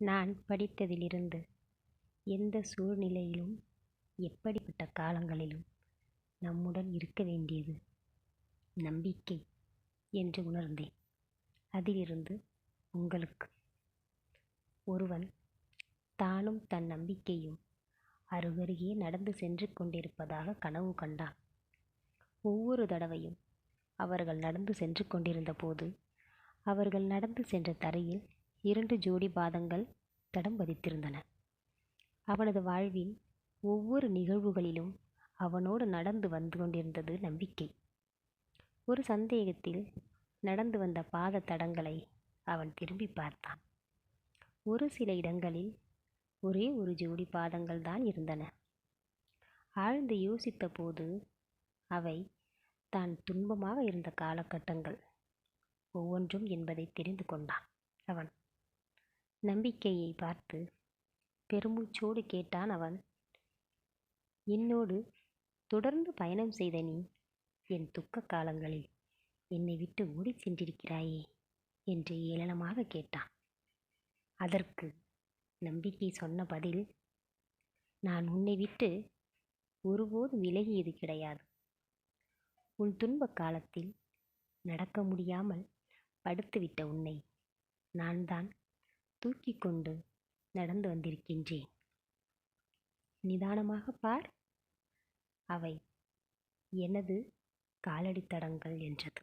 நான் படித்ததிலிருந்து எந்த சூழ்நிலையிலும் எப்படிப்பட்ட காலங்களிலும் நம்முடன் இருக்க வேண்டியது நம்பிக்கை என்று உணர்ந்தேன். அதிலிருந்து உங்களுக்கு ஒருவன் தானும் தன் நம்பிக்கையும் அருகருகே நடந்து சென்று கொண்டிருப்பதாக கனவு கண்டான். ஒவ்வொரு தடவையும் அவர்கள் நடந்து சென்று கொண்டிருந்த போது அவர்கள் நடந்து சென்ற தரையில் இரண்டு ஜோடி பாதங்கள் தடம் பதித்திருந்தன. அவனது வாழ்வின் ஒவ்வொரு நிகழ்வுகளிலும் அவனோடு நடந்து வந்து கொண்டிருந்தது நம்பிக்கை. ஒரு சந்தேகத்தில் நடந்து வந்த பாத தடங்களை அவன் திரும்பி பார்த்தான். ஒரு சில இடங்களில் ஒரே ஒரு ஜோடி பாதங்கள் தான் இருந்தன. ஆழ்ந்து யோசித்த போது அவை தான் துன்பமாக இருந்த காலகட்டங்கள். ஒவ்வொன்றும் என்பதை தெரிந்து கொண்டான் அவன். நம்பிக்கையை பார்த்து பெருமூச்சோடு கேட்டான் அவன். என்னோடு தொடர்ந்து பயணம் செய்த நீ என் துக்க காலங்களில் என்னை விட்டு ஓடிச் சென்றிருக்கிறாயே? என்று ஏளனமாக கேட்டான். அதற்கு நம்பிக்கை சொன்ன பதில் நான் உன்னை விட்டு ஒருபோதும் விலகியது கிடையாது. உன் துன்ப காலத்தில் நடக்க முடியாமல் படுத்துவிட்ட உன்னை நான் தான் தூக்கி கொண்டு நடந்து வந்திருக்கின்றேன். நிதானமாக பார். அவை எனது காலடி தடங்கள் என்றது.